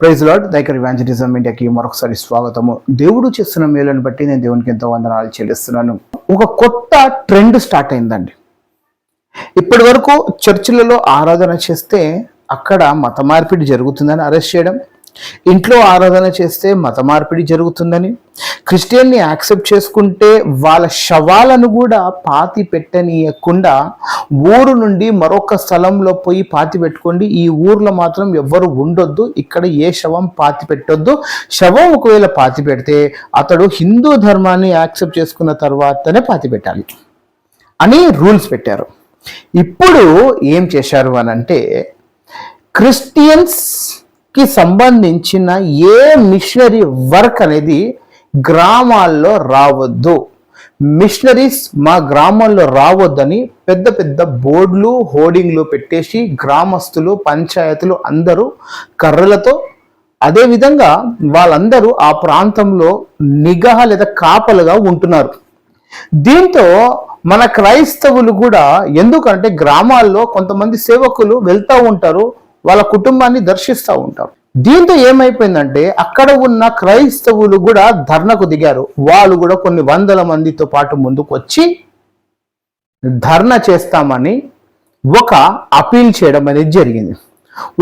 Praise lord దైకర్ evangelism ఇండియాకి మరొకసారి స్వాగతము. దేవుడు చేస్తున్న మేలను బట్టి నేను దేవునికి ఎంతో వందనాలు చెల్లిస్తున్నాను. ఒక కొత్త ట్రెండ్ స్టార్ట్ అయిందండి. ఇప్పటి వరకు చర్చిలలో ఆరాధన చేస్తే అక్కడ మత మార్పిడి జరుగుతుందని అరెస్ట్ చేయడం ఇంట్లో ఆరాధన చేస్తే మత మార్పిడి జరుగుతుందని క్రిస్టియన్ని యాక్సెప్ట్ చేసుకుంటే వాళ్ళ శవాలను కూడా పాతి పెట్టనీయకుండా ఊరు నుండి మరొక స్థలంలో పోయి పాతి పెట్టుకోండి. ఈ ఊర్లో మాత్రం ఎవ్వరు ఉండొద్దు ఇక్కడ ఏ శవం పాతి పెట్టొద్దు. శవం ఒకవేళ పాతి పెడితే అతడు హిందూ ధర్మాన్ని యాక్సెప్ట్ చేసుకున్న తర్వాతనే పాతి పెట్టాలి అని రూల్స్ పెట్టారు. ఇప్పుడు ఏం చేశారు అని అంటే కి సంబంధించిన ఏ మిషనరీ వర్క్ అనేది గ్రామాల్లో రావద్దు. మిషనరీస్ మా గ్రామంలో రావద్దని పెద్ద పెద్ద బోర్డులు హోర్డింగ్లు పెట్టేసి గ్రామస్తులు పంచాయతీలు అందరూ కర్రలతో అదేవిధంగా వాళ్ళందరూ ఆ ప్రాంతంలో నిఘా లేదా కాపలుగా ఉంటున్నారు. దీంతో మన క్రైస్తవులు కూడా ఎందుకంటే గ్రామాల్లో కొంతమంది సేవకులు వెళ్తూ ఉంటారు వాళ్ళ కుటుంబాన్ని దర్శిస్తూ ఉంటారు. దీంతో ఏమైపోయిందంటే అక్కడ ఉన్న క్రైస్తవులు కూడా ధర్నకు దిగారు. వాళ్ళు కూడా కొన్ని వందల మందితో పాటు ముందుకు వచ్చి ధర్నా చేస్తామని ఒక అపీల్ చేయడం అనేది జరిగింది.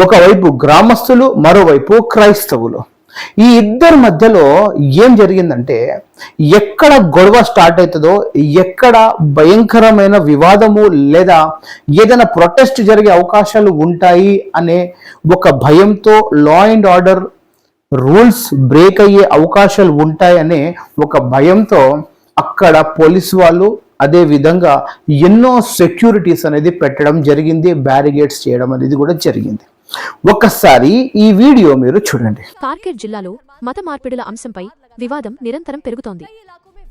ఒకవైపు గ్రామస్తులు మరోవైపు క్రైస్తవులు. ఈ ఇద్దరి మధ్యలో ఏం జరిగిందంటే ఎక్కడ గొడవ స్టార్ట్ అవుతుందో ఎక్కడ భయంకరమైన వివాదము లేదా ఏదైనా ప్రొటెస్ట్ జరిగే అవకాశాలు ఉంటాయి అనే ఒక భయంతో law and order rules break అయ్యే అవకాశాలు ఉంటాయనే ఒక భయంతో అక్కడ పోలీసు వాళ్ళు అదే విధంగా ఎన్నో సెక్యూరిటీస్ అనేది పెట్టడం జరిగింది బ్యారిగేట్స్ చేయడం అనేది కూడా జరిగింది. ఒక్కసారి ఈ వీడియో మీరు చూడండి. కార్కెట్ జిల్లాలో మత మార్పిడుల అంశంపై వివాదం నిరంతరం పెరుగుతోంది.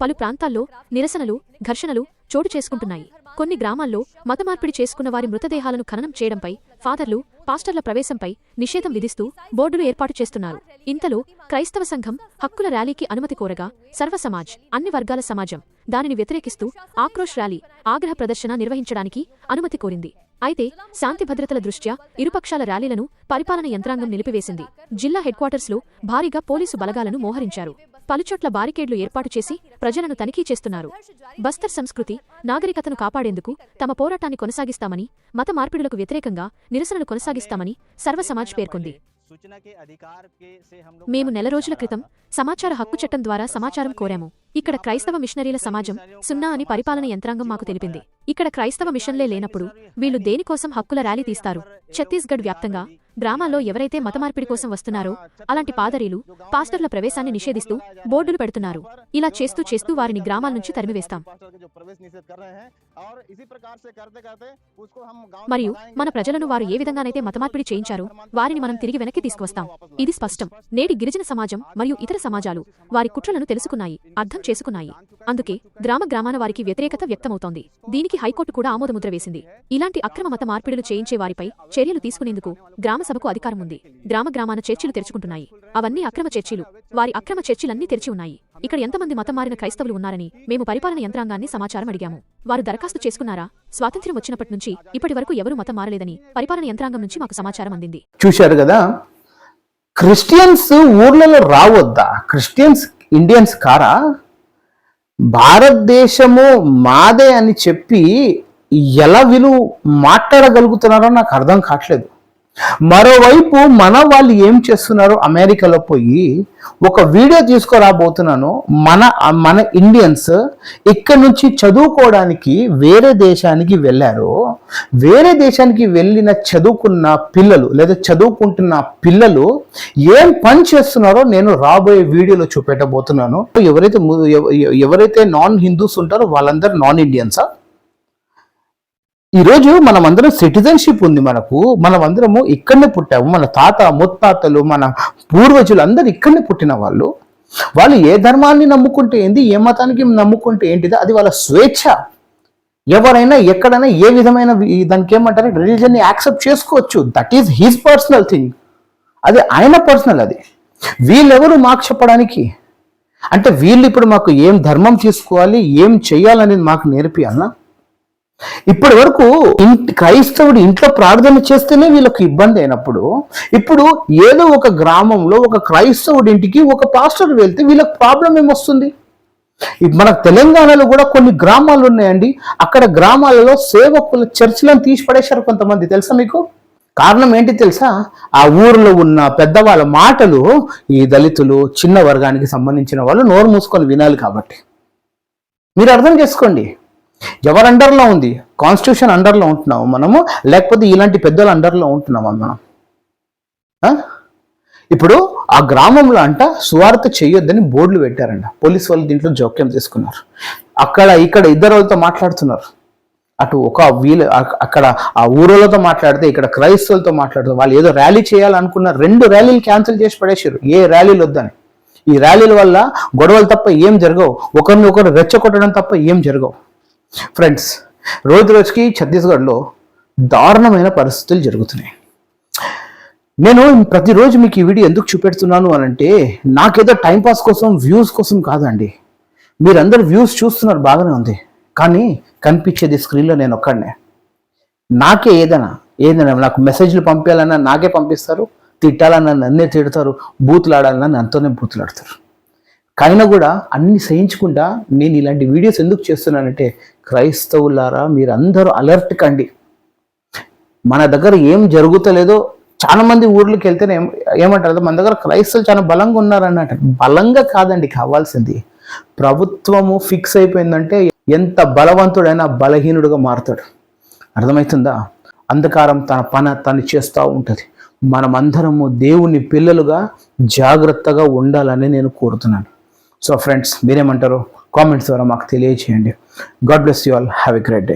పలు ప్రాంతాల్లో నిరసనలు ఘర్షణలు చోటు చేసుకుంటున్నాయి. కొన్ని గ్రామాల్లో మతమార్పిడి చేసుకున్న వారి మృతదేహాలను ఖననం చేయడంపై ఫాదర్లు పాస్టర్ల ప్రవేశంపై నిషేధం విధిస్తూ బోర్డులు ఏర్పాటు చేస్తున్నారు. ఇంతలో క్రైస్తవ సంఘం హక్కుల ర్యాలీకి అనుమతి కోరగా సర్వ సమాజ్ అన్ని వర్గాల సమాజం దానిని వ్యతిరేకిస్తూ ఆక్రోష్ ర్యాలీ ఆగ్రహ ప్రదర్శన నిర్వహించడానికి అనుమతి కోరింది. అయితే శాంతి భద్రతల దృష్ట్యా ఇరుపక్షాల ర్యాలీలను పరిపాలన యంత్రాంగం నిలిపివేసింది. జిల్లా హెడ్క్వార్టర్స్లో భారీగా పోలీసు బలగాలను మోహరించారు. పలుచోట్ల బారికేడ్లు ఏర్పాటు చేసి ప్రజలను తనిఖీ చేస్తున్నారు. బస్తర్ సంస్కృతి నాగరికతను కాపాడేందుకు తమ పోరాటాన్ని కొనసాగిస్తామని మత మార్పిడులకు వ్యతిరేకంగా నిరసనలు కొనసాగిస్తామని సర్వ సమాజ్ పేర్కొంది. మేము నెల రోజుల క్రితం సమాచార హక్కు చట్టం ద్వారా సమాచారం కోరాము. ఇక్కడ క్రైస్తవ మిషనరీల సమాజం సున్నా అని పరిపాలన యంత్రాంగం మాకు తెలిపింది. ఇక్కడ క్రైస్తవ మిషన్లే లేనప్పుడు వీళ్ళు దేనికోసం హక్కుల ర్యాలీ తీస్తారు? ఛత్తీస్గఢ్ వ్యాప్తంగా గ్రామాల్లో ఎవరైతే మతమార్పిడి కోసం వస్తున్నారో అలాంటి పాదరీలు పాస్టర్ల ప్రవేశాన్ని నిషేధిస్తూ బోర్డులు పెడుతున్నారు. ఇలా చేస్తూ చేస్తూ వారిని గ్రామాల నుంచి తరిమివేస్తాం. మరియు మన ప్రజలను వారు ఏ విధంగానైతే మతమార్పిడి చేయించారో వారిని మనం తిరిగి వెనక్కి తీసుకువస్తాం. ఇది స్పష్టం. నేటి గిరిజన సమాజం మరియు ఇతర సమాజాలు వారి కుట్రలను తెలుసుకున్నాయి అర్థం చేసుకున్నాయి. అందుకే గ్రామ గ్రామాన వారికి వ్యతిరేకత వ్యక్తమవుతోంది. దీనికి హైకోర్టు కూడా ఆమోదముద్ర వేసింది. ఇలాంటి అక్రమ మత మార్పిడులు చేయించే వారిపై చర్యలు తీసుకునేందుకు గ్రామ సభకు అధికారం ఉంది. గ్రామ గ్రామాన చర్చిలు తెరుచుకుంటున్నాయి. అవన్నీ అక్రమ చర్చిలు. వారి అక్రమ చర్చిలన్నీ తెరిచి ఉన్నాయి. ఇక్కడ ఎంతమంది మతం మారిన క్రైస్తవులు ఉన్నారని మేము పరిపాలన యంత్రాంగాన్ని సమాచారం అడిగాము. వారు దరఖాస్తు చేసుకున్నారా? స్వాతంత్ర్యం వచ్చినప్పటి నుంచి ఇప్పటి వరకు ఎవరూ మతం మారలేదని పరిపాలన యంత్రాంగం నుంచి మాకు సమాచారం అందింది. చూశారు కదా? క్రిస్టియన్స్ ఊర్లలో రావద్దా? క్రిస్టియన్స్ ఇండియన్స్ కారా? భారతదేశము మాదే అని చెప్పి ఎలా వీళ్ళు మాట్లాడగలుగుతున్నారో నాకు అర్థం కావట్లేదు. మరోవైపు మన వాళ్ళు ఏం చేస్తున్నారు అమెరికాలో పోయి ఒక వీడియో తీసుకురాబోతున్నాను. మన మన ఇండియన్స్ ఇక్కడ నుంచి చదువుకోవడానికి వేరే దేశానికి వెళ్ళారు వేరే దేశానికి వెళ్ళిన చదువుకున్న పిల్లలు లేదా చదువుకుంటున్న పిల్లలు ఏం పని చేస్తున్నారో నేను రాబోయే వీడియోలో చూపెట్టబోతున్నాను. ఎవరైతే ఎవరైతే నాన్ హిందూస్ ఉంటారో వాళ్ళందరూ నాన్ ఇండియన్సా ఈరోజు మనమందరం సిటిజన్షిప్ ఉంది మనకు. మనమందరము ఇక్కడనే పుట్టాము. మన తాత ముత్తాతలు మన పూర్వజులు అందరు ఇక్కడనే పుట్టిన వాళ్ళు. వాళ్ళు ఏ ధర్మాన్ని నమ్ముకుంటే ఏంది ఏ మతానికి నమ్ముకుంటే ఏంటిది అది వాళ్ళ స్వేచ్ఛ. ఎవరైనా ఎక్కడైనా ఏ విధమైన దానికి ఏమంటారు రిలీజన్ని యాక్సెప్ట్ చేసుకోవచ్చు. That is his personal thing అది ఆయన పర్సనల్ అది. వీళ్ళెవరు మాకు చెప్పడానికి? అంటే వీళ్ళు ఇప్పుడు మాకు ఏం ధర్మం తీసుకోవాలి ఏం చేయాలనేది మాకు నేర్పియాలనా ఇప్పటి వరకు క్రైస్తవుడు ఇంట్లో ప్రార్థన చేస్తేనే వీళ్ళకి ఇబ్బంది అయినప్పుడు ఇప్పుడు ఏదో ఒక గ్రామంలో ఒక క్రైస్తవుడి ఇంటికి ఒక పాస్టర్ వెళ్తే వీళ్ళకి ప్రాబ్లం ఏమొస్తుంది? మన తెలంగాణలో కూడా కొన్ని గ్రామాలు ఉన్నాయండి. అక్కడ గ్రామాలలో సేవకుల చర్చిలను తీసి పడేశారు కొంతమంది. తెలుసా మీకు? కారణం ఏంటి తెలుసా? ఆ ఊర్లో ఉన్న పెద్దవాళ్ళ మాటలు ఈ దళితులు చిన్న వర్గానికి సంబంధించిన వాళ్ళు నోరు మూసుకొని వినాలి కాబట్టి. మీరు అర్థం చేసుకోండి. ఎవరు అండర్లో ఉంది? కాన్స్టిట్యూషన్ అండర్లో ఉంటున్నాము మనము లేకపోతే ఇలాంటి పెద్దల అండర్లో ఉంటున్నామా మనం? ఆ? ఇప్పుడు ఆ గ్రామంలో అంట సువార్త చేయొద్దని బోర్డులు పెట్టారంట. పోలీస్ వాళ్ళు దీంట్లో జోక్యం తీసుకున్నారు అక్కడ ఇక్కడ ఇద్దరు వాళ్ళతో మాట్లాడుతున్నారు. అటు ఒక వీలు అక్కడ ఆ ఊరోళ్ళతో మాట్లాడితే ఇక్కడ క్రైస్తవులతో మాట్లాడుతూ వాళ్ళు ఏదో ర్యాలీ చేయాలనుకున్నారు రెండు ర్యాలీలు క్యాన్సిల్ చేసి పడేసారు ఏ ర్యాలీలు వద్దని. ఈ ర్యాలీల వల్ల గొడవలు తప్ప ఏం జరగవు. ఒకరిని ఒకరు రెచ్చగొట్టడం తప్ప ఏం జరగవు. ఫ్రెండ్స్ రోజు రోజుకి ఛత్తీస్గఢ్లో దారుణమైన పరిస్థితులు జరుగుతున్నాయి. నేను ప్రతిరోజు మీకు ఈ వీడియో ఎందుకు చూపెడుతున్నాను అని అంటే నాకేదో టైంపాస్ కోసం వ్యూస్ కోసం కాదండి. మీరందరు వ్యూస్ చూస్తున్నారు బాగానే ఉంది. కానీ కనిపించేది స్క్రీన్లో నేను ఒక్కడనే. నాకే ఏదైనా ఏదైనా నాకు మెసేజ్లు పంపించాలన్నా నాకే పంపిస్తారు తిట్టాలన్నా నన్నే తిడతారు బూతులాడాలన్నా నన్నతోనే బూతులాడతారు. కానీ కూడా అన్ని సహించకుండా నేను ఇలాంటి వీడియోస్ ఎందుకు చేస్తున్నానంటే క్రైస్తవులారా మీరందరూ అలర్ట్ కండి. మన దగ్గర ఏం జరుగుతలేదో చాలా మంది ఊర్లోకి వెళ్తేనే ఏమంటారు మన దగ్గర క్రైస్తవులు చాలా బలంగా ఉన్నారన్నట బలంగా కాదండి కావాల్సింది. ప్రభుత్వము ఫిక్స్ అయిపోయిందంటే ఎంత బలవంతుడైనా బలహీనుడుగా మారుతాడు. అర్థమవుతుందా అంధకారం తన పని తను చేస్తూ ఉంటుంది. మనమందరము దేవుని పిల్లలుగా జాగ్రత్తగా ఉండాలని నేను కోరుతున్నాను. సో ఫ్రెండ్స్ మీరేమంటారు? కామెంట్స్ ద్వారా మాకు తెలియజేయండి. God bless you all have a great day